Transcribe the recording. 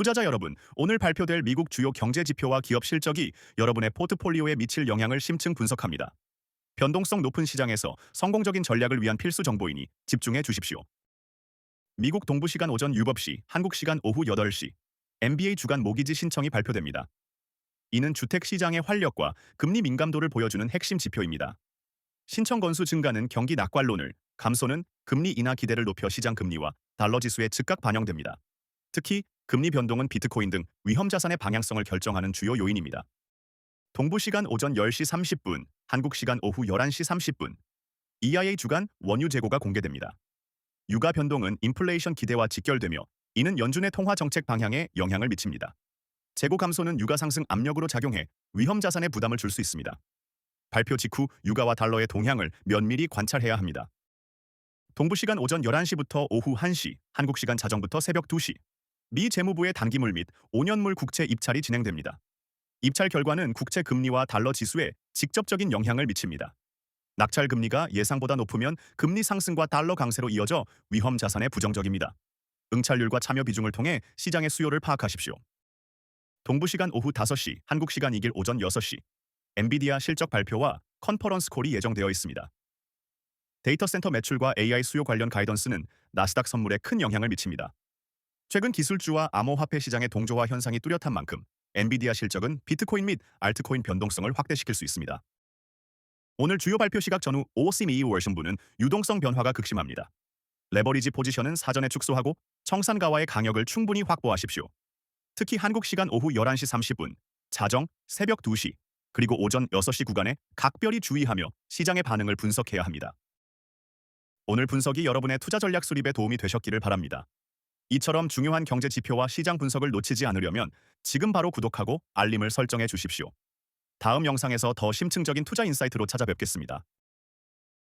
투자자 여러분, 오늘 발표될 미국 주요 경제 지표와 기업 실적이 여러분의 포트폴리오에 미칠 영향을 심층 분석합니다. 변동성 높은 시장에서 성공적인 전략을 위한 필수 정보이니 집중해 주십시오. 미국 동부 시간 오전 6시, 한국 시간 오후 8시, MBA 주간 모기지 신청이 발표됩니다. 이는 주택 시장의 활력과 금리 민감도를 보여주는 핵심 지표입니다. 신청 건수 증가는 경기 낙관론을, 감소는 금리 인하 기대를 높여 시장 금리와 달러 지수에 즉각 반영됩니다. 특히 금리 변동은 비트코인 등 위험 자산의 방향성을 결정하는 주요 요인입니다. 동부 시간 오전 10시 30분, 한국 시간 오후 11시 30분, EIA 주간 원유 재고가 공개됩니다. 유가 변동은 인플레이션 기대와 직결되며 이는 연준의 통화 정책 방향에 영향을 미칩니다. 재고 감소는 유가 상승 압력으로 작용해 위험 자산에 부담을 줄 수 있습니다. 발표 직후 유가와 달러의 동향을 면밀히 관찰해야 합니다. 동부 시간 오전 11시부터 오후 1시, 한국 시간 자정부터 새벽 2시, 미 재무부의 단기물 및 5년물 국채 입찰이 진행됩니다. 입찰 결과는 국채 금리와 달러 지수에 직접적인 영향을 미칩니다. 낙찰 금리가 예상보다 높으면 금리 상승과 달러 강세로 이어져 위험 자산에 부정적입니다. 응찰률과 참여 비중을 통해 시장의 수요를 파악하십시오. 동부 시간 오후 5시, 한국 시간 이길 오전 6시, 엔비디아 실적 발표와 컨퍼런스 콜이 예정되어 있습니다. 데이터 센터 매출과 AI 수요 관련 가이던스는 나스닥 선물에 큰 영향을 미칩니다. 최근 기술주와 암호화폐 시장의 동조화 현상이 뚜렷한 만큼 엔비디아 실적은 비트코인 및 알트코인 변동성을 확대시킬 수 있습니다. 오늘 주요 발표 시각 전후 OCME 월신부는 유동성 변화가 극심합니다. 레버리지 포지션은 사전에 축소하고 청산 가와의 강역을 충분히 확보하십시오. 특히 한국 시간 오후 11시 30분, 자정, 새벽 2시, 그리고 오전 6시 구간에 각별히 주의하며 시장의 반응을 분석해야 합니다. 오늘 분석이 여러분의 투자 전략 수립에 도움이 되셨기를 바랍니다. 이처럼 중요한 경제 지표와 시장 분석을 놓치지 않으려면 지금 바로 구독하고 알림을 설정해 주십시오. 다음 영상에서 더 심층적인 투자 인사이트로 찾아뵙겠습니다.